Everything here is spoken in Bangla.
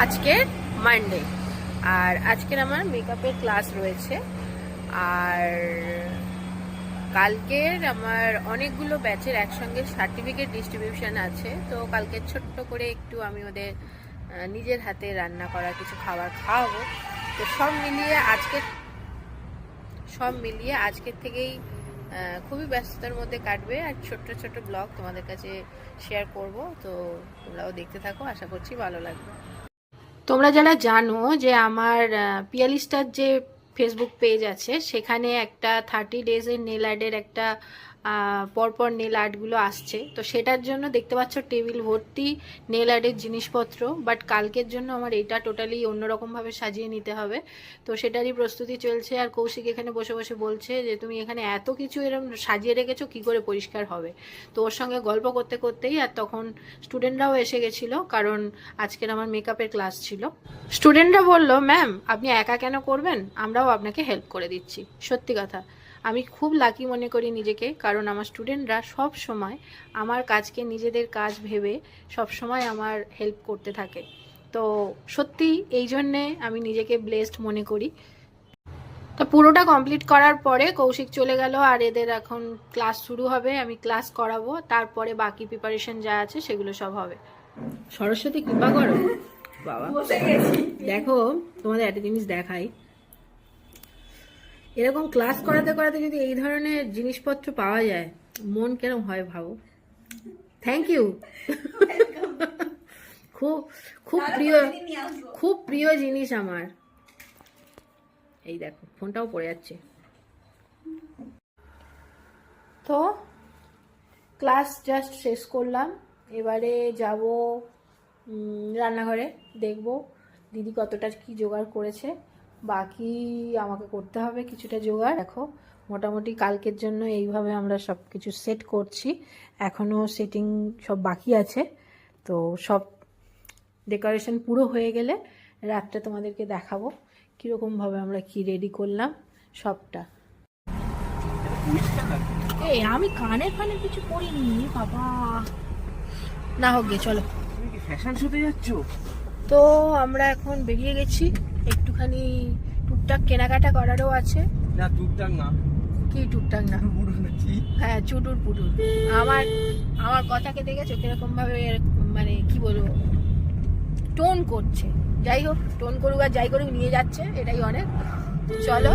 আজকের মানডে আর আজকের আমার মেকআপের ক্লাস রয়েছে। আর কালকের আমার অনেকগুলো ব্যাচের একসঙ্গে সার্টিফিকেট ডিস্ট্রিবিউশন আছে। তো কালকে ছোট্ট করে একটু আমি ওদের নিজের হাতে রান্না করা কিছু খাবার খাওয়াবো। তো সব মিলিয়ে আজকে সব মিলিয়ে আজকের থেকেই খুবই ব্যস্ততার মধ্যে কাটবে। আর ছোট্ট ছোট্ট ব্লগ তোমাদের কাছে শেয়ার করব। তো তোমরাও দেখতে থাকো। আশা করছি ভালো লাগবে। তোমরা যারা জানো যে আমার পিয়ালিস্টার যে ফেসবুক পেজ আছে, সেখানে একটা থার্টি ডেজের নেল অ্যাডের একটা পরপর নেল আর্টগুলো আসছে। তো সেটার জন্য দেখতে পাচ্ছ টেবিল ভর্তি নেল আর্টের জিনিসপত্র বাট কালকের জন্য আমার এটা টোটালি অন্যরকমভাবে সাজিয়ে নিতে হবে। তো সেটারই প্রস্তুতি চলছে আর কৌশিক এখানে বসে বসে বলছে যে, তুমি এখানে এত কিছু এরকম সাজিয়ে রেখেছো, কি করে পরিষ্কার হবে? তো ওর সঙ্গে গল্প করতে করতেই আর তখন স্টুডেন্টরাও এসে গেছিল, কারণ আজকের আমার মেকআপের ক্লাস ছিল। স্টুডেন্টরা বলল ম্যাম আপনি একা কেন করবেন? আমরাও আপনাকে হেল্প করে দিচ্ছি। সত্যি কথা। আমি খুব লাকি মনে করি নিজেকে কারণ আমার স্টুডেন্টরা সব সময় আমার কাজকে নিজেদের কাজ ভেবে সব সময় আমার হেল্প করতে থাকে। তো সত্যি এই জন্যে আমি নিজেকে ব্লেসড মনে করি। তো পুরোটা কমপ্লিট করার পরে কৌশিক চলে গেল আর এদের এখন ক্লাস শুরু হবে আমি ক্লাস করাবো তারপরে বাকি প্রিপারেশন যা আছে সেগুলো সব হবে। সরস্বতী কৃপা করো। বাবা। দেখো তোমাদের একটা জিনিস দেখাই। এরকম ক্লাস করাতে করাতে যদি এই ধরনের জিনিসপত্র পাওয়া যায় মন কেরম হয় ভাবো। থ্যাংক ইউ খুব খুব প্রিয় খুব প্রিয় জিনিস আমার। এই দেখো ফোনটাও পড়ে যাচ্ছে। তো ক্লাস জাস্ট শেষ করলাম। এবারে যাব রান্নাঘরে দেখব দিদি কতটা কি জোগাড় করেছে। বাকি আমাকে করতে হবে কিছুটা জোগাড়। দেখো মোটামুটি কালকের জন্য এইভাবে আমরা সব কিছু সেট করছি। এখনও সেটিং সব বাকি আছে। তো সব ডেকোরেশন পুরো হয়ে গেলে রাতটা তোমাদেরকে দেখাবো। কীরকমভাবে আমরা কি রেডি করলাম সবটা। এই আমি কানে ফানে কিছু করিনি বাবা। না হোক গে চলো। তুমি কি ফ্যাশন শোতে যাচ্ছ? তো আমরা এখন বেরিয়ে গেছি। একটুখানি টুকটাক কেনাকাটা করারও আছে। না টুকটাক না। কি টুকটাক না? হ্যাঁ চুটুর পুটুর। আমার আমার কথাকে দেখেছ? কীরকম ভাবে মানে কি বলব? টোন করছে। যাই হোক টোন করুক আর যাই করুক নিয়ে যাচ্ছে এটাই অনেক। চলো।